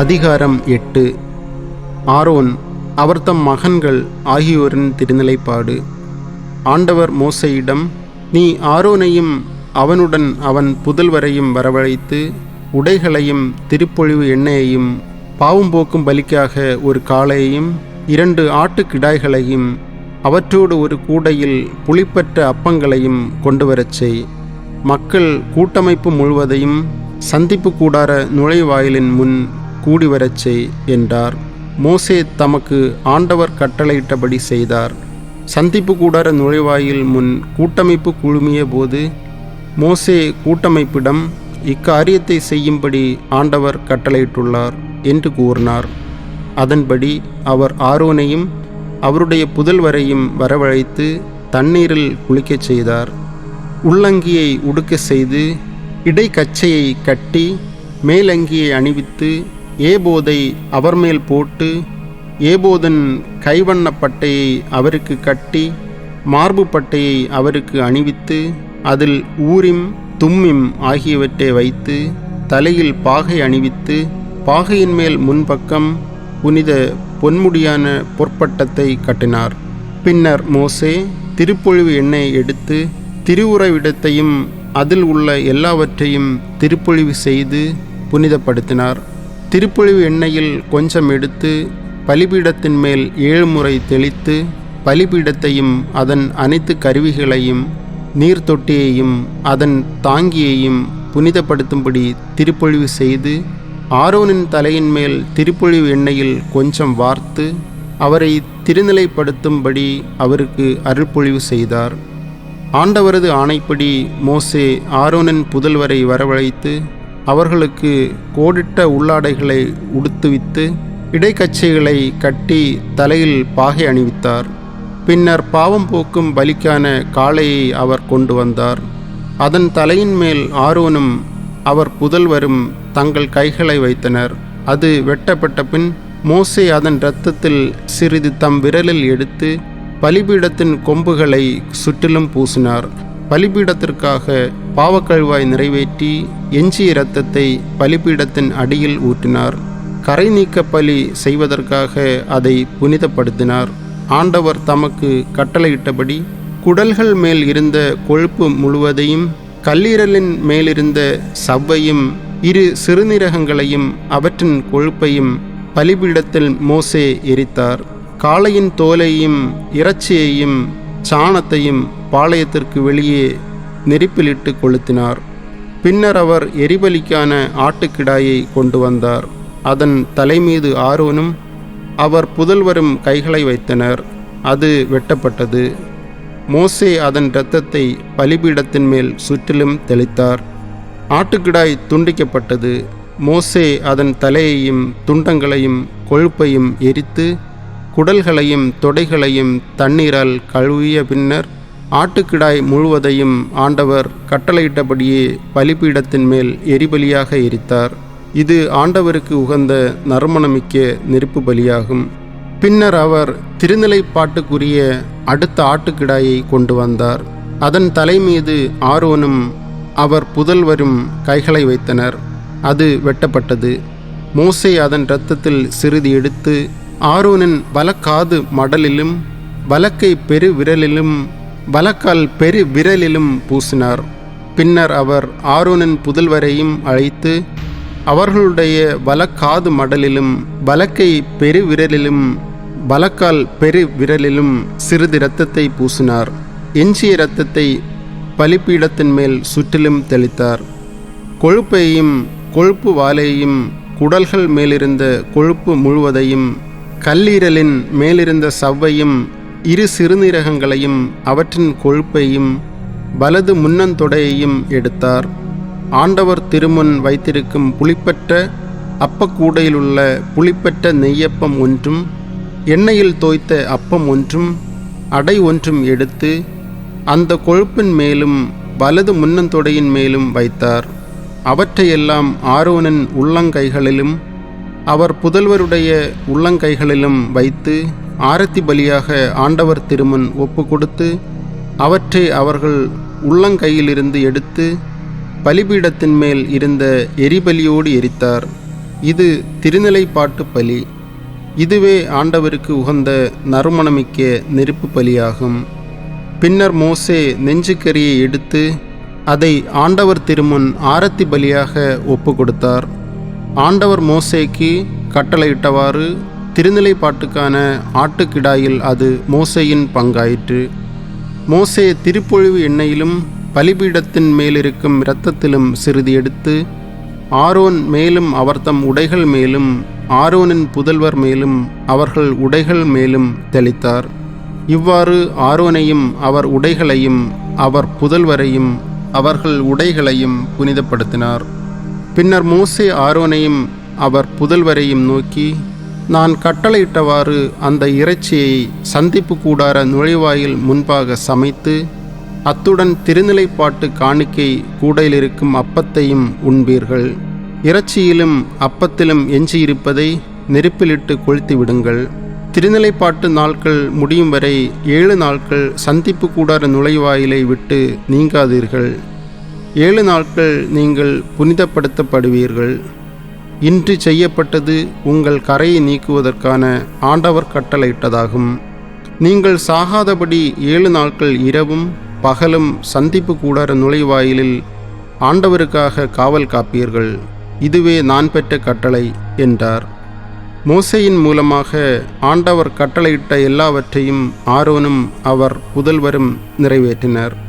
அதிகாரம் எட்டு. ஆரோன் அவர் தம் மகன்கள் ஆகியோரின் திருநிலைப்பாடு. ஆண்டவர் மோசையிடம் நீ ஆரோனையும் அவனுடன் அவன் புதல்வரையும் வரவழைத்து உடைகளையும் திருப்பொழிவு எண்ணெயையும் பாவம் போக்கும் பலிக்காக ஒரு காளையையும் இரண்டு ஆட்டுக்கிடாய்களையும் அவற்றோடு ஒரு கூடையில் புளிப்பற்ற அப்பங்களையும் கொண்டு வரச் செய். மக்கள் கூட்டமைப்பு முழுவதையும் சந்திப்பு கூடார நுழைவாயிலின் முன் கூடிவரச் செய் என்றார். மோசே தமக்கு ஆண்டவர் கட்டளையிட்டபடி செய்தார். சந்திப்பு கூடார நுழைவாயில் முன் கூட்டமைப்பு குழுமிய போது மோசே கூட்டமைப்பிடம் இக்காரியத்தை செய்யும்படி ஆண்டவர் கட்டளையிட்டுள்ளார் என்று கூறினார். அதன்படி அவர் ஆரோனையும் அவருடைய புதல்வரையும் வரவழைத்து தண்ணீரில் குளிக்கச் செய்தார். உள்ளங்கியை உடுக்க செய்து இடைக்கச்சையை கட்டி மேலங்கியை அணிவித்து ஏபோதை அவர் மேல் போட்டு ஏபோதன் கைவண்ண பட்டையை அவருக்கு கட்டி மார்பு பட்டையை அவருக்கு அணிவித்து அதில் ஊரிம் தும்மிம் ஆகியவற்றை வைத்து தலையில் பாகை அணிவித்து பாகையின் மேல் முன்பக்கம் புனித பொன்முடியான பொற்பட்டத்தை கட்டினார். பின்னர் மோசே திருப்பொழிவு எண்ணெயை எடுத்து திருவுறவிடத்தையும் அதில் உள்ள எல்லாவற்றையும் திருப்பொழிவு செய்து புனிதப்படுத்தினார். திருப்பொழிவு எண்ணெயில் கொஞ்சம் எடுத்து பலிபீடத்தின் மேல் ஏழு முறை தெளித்து பலிபீடத்தையும் அதன் அனைத்து கருவிகளையும் நீர்த்தொட்டியையும் அதன் தாங்கியையும் புனிதப்படுத்தும்படி திருப்பொழிவு செய்து ஆரோனின் தலையின் மேல் திருப்பொழிவு எண்ணெயில் கொஞ்சம் வார்த்து அவரை திருநிலைப்படுத்தும்படி அவருக்கு அருள்பொழிவு செய்தார். ஆண்டவரது ஆணைப்படி மோசே ஆரோனின் புதல்வரை வரவழைத்து அவர்களுக்கு கோடிட்ட உள்ளாடைகளை உடுத்துவித்து இடைக்கச்சைகளை கட்டி தலையில் பாகை அணிவித்தார். பின்னர் பாவம் போக்கும் பலிக்கான காளையை அவர் கொண்டு வந்தார். அதன் தலையின் மேல் ஆரோனும் அவர் புதல்வரும் தங்கள் கைகளை வைத்தனர். அது வெட்டப்பட்ட பின் மோசே அதன் இரத்தத்தில் சிறிது தம் விரலில் எடுத்து பலிபீடத்தின் கொம்புகளை சுற்றிலும் பூசினார். பலிபீடத்திற்காக பாவக்கழுவாய் நிறைவேற்றி எஞ்சிய இரத்தத்தை பலிபீடத்தின் அடியில் ஊற்றினார். கரை நீக்க பலி செய்வதற்காக அதை புனிதப்படுத்தினார். ஆண்டவர் தமக்கு கட்டளையிட்டபடி குடல்கள் மேல் இருந்த கொழுப்பு முழுவதையும் கல்லீரலின் மேலிருந்த சவ்வையும் இரு சிறுநீரகங்களையும் அவற்றின் கொழுப்பையும் பலிபீடத்தில் மோசே எரித்தார். காளையின் தோலையும் இறைச்சியையும் சாணத்தையும் பாளையத்திற்கு வெளியே நெருப்பிலிட்டு கொளுத்தினார். பின்னர் அவர் எரிபலிக்கான ஆட்டுக்கிடாயை கொண்டு வந்தார். அதன் தலைமீது ஆரோனும் அவர் புதல்வரும் கைகளை வைத்தனர். அது வெட்டப்பட்டது. மோசே அதன் இரத்தத்தை பலிபீடத்தின் மேல் சுற்றிலும் தெளித்தார். ஆட்டுக்கிடாய் துண்டிக்கப்பட்டது. மோசே அதன் தலையையும் துண்டங்களையும் கொழுப்பையும் எரித்து குடல்களையும் தொடைகளையும் தண்ணீரால் கழுவிய பின்னர் ஆட்டுக்கிடாய் முழுவதையும் ஆண்டவர் கட்டளையிட்டபடியே பலிபீடத்தின் மேல் எரிபலியாக எரித்தார். இது ஆண்டவருக்கு உகந்த நறுமணமிக்க நெருப்பு பலியாகும். பின்னர் அவர் திருநிலைப்பாட்டுக்குரிய அடுத்த ஆட்டுக்கிடாயை கொண்டு வந்தார். அதன் தலைமீது ஆரோனும் அவர் புதல்வரும் கைகளை வைத்தனர். அது வெட்டப்பட்டது. மோசே அதன் இரத்தத்தில் சிறிது எடுத்து ஆரோனின் வலக்காது மடலிலும் வலக்கை பெரு விரலிலும் வலக்கால் பெரு விரலிலும் பூசினார். பின்னர் அவர் ஆரோனின் புதல்வரையும் அழைத்து அவர்களுடைய வலக்காது மடலிலும் வலக்கை பெரு விரலிலும் வலக்கால் பெரு விரலிலும் சிறிது இரத்தத்தை பூசினார். எஞ்சிய இரத்தத்தை பலிப்பீடத்தின் மேல் சுற்றிலும் தெளித்தார். கொழுப்பையும் கொழுப்பு வாலையும் குடல்கள் மேலிருந்த கொழுப்பு முழுவதையும் கல்லீரலின் மேலிருந்த சவ்வையும் இரு சிறுநீரகங்களையும் அவற்றின் கொழுப்பையும் வலது முன்னந்தொடையையும் எடுத்தார். ஆண்டவர் திருமுன் வைத்திருக்கும் புளிப்பற்ற அப்பக்கூடையிலுள்ள புளிப்பற்ற நெய்யப்பம் ஒன்றும் எண்ணெயில் தோய்த்த அப்பம் ஒன்றும் அடை ஒன்றும் எடுத்து அந்த கொழுப்பின் மேலும் வலது முன்னந்தொடையின் மேலும் வைத்தார். அவற்றையெல்லாம் ஆரோனின் உள்ளங்கைகளிலும் அவர் புதல்வருடைய உள்ளங்கைகளிலும் வைத்து ஆரத்தி பலியாக ஆண்டவர் திருமன் ஒப்பு கொடுத்து அவற்றை அவர்கள் உள்ளங்கையிலிருந்து எடுத்து பலிபீடத்தின் மேல் இருந்த எரிபலியோடு எரித்தார். இது திருநிலைப்பாட்டு பலி. இதுவே ஆண்டவருக்கு உகந்த நறுமணமிக்க நெருப்பு பலியாகும். பின்னர் மோசே நெஞ்சுக்கரியை எடுத்து அதை ஆண்டவர் திருமுன் ஆரத்தி பலியாக ஒப்பு கொடுத்தார் ஆண்டவர் மோசேக்கு கட்டளையிட்டவாறு திருநிலைப்பாட்டுக்கான ஆட்டுக்கிடாயில் அது மோசையின் பங்காயிற்று. மோசே திருப்பொழிவு எண்ணெயிலும் பலிபீடத்தின் மேலிருக்கும் இரத்தத்திலும் சிறிது எடுத்து ஆரோன் மேலும் அவர் தம் உடைகள் மேலும் ஆரோனின் புதல்வர் மேலும் அவர்கள் உடைகள் மேலும் தெளித்தார். இவ்வாறு ஆரோனையும் அவர் உடைகளையும் அவர் புதல்வரையும் அவர்கள் உடைகளையும் புனிதப்படுத்தினார். பின்னர் மோசே ஆரோனையும் அவர் புதல்வரையும் நோக்கி நான் கட்டளையிட்டவாறு அந்த இறைச்சியை சந்திப்பு கூடார நுழைவாயில் முன்பாக சமைத்து அத்துடன் திருநிலைப்பாட்டு காணிக்கை கூடையில் இருக்கும் அப்பத்தையும் உண்பீர்கள். இறைச்சியிலும் அப்பத்திலும் எஞ்சியிருப்பதை நெருப்பிலிட்டு கொளுத்தி விடுங்கள் திருநிலைப்பாட்டு நாட்கள் முடியும் வரை ஏழு நாட்கள் சந்திப்பு கூடார நுழைவாயிலை விட்டு நீங்காதீர்கள். ஏழு நாட்கள் நீங்கள் புனிதப்படுத்தப்படுவீர்கள். இன்று செய்யப்பட்டது உங்கள் கரையை நீக்குவதற்கான ஆண்டவர் கட்டளையிட்டதாகும். நீங்கள் சாகாதபடி ஏழு நாட்கள் இரவும் பகலும் சந்திப்பு கூடார நுழைவாயிலில் ஆண்டவருக்காக காவல் காப்பீர்கள். இதுவே நான் பெற்ற கட்டளை என்றார். மோசையின் மூலமாக ஆண்டவர் கட்டளையிட்ட எல்லாவற்றையும் ஆரோனும் அவர் புதல்வரும் நிறைவேற்றினர்.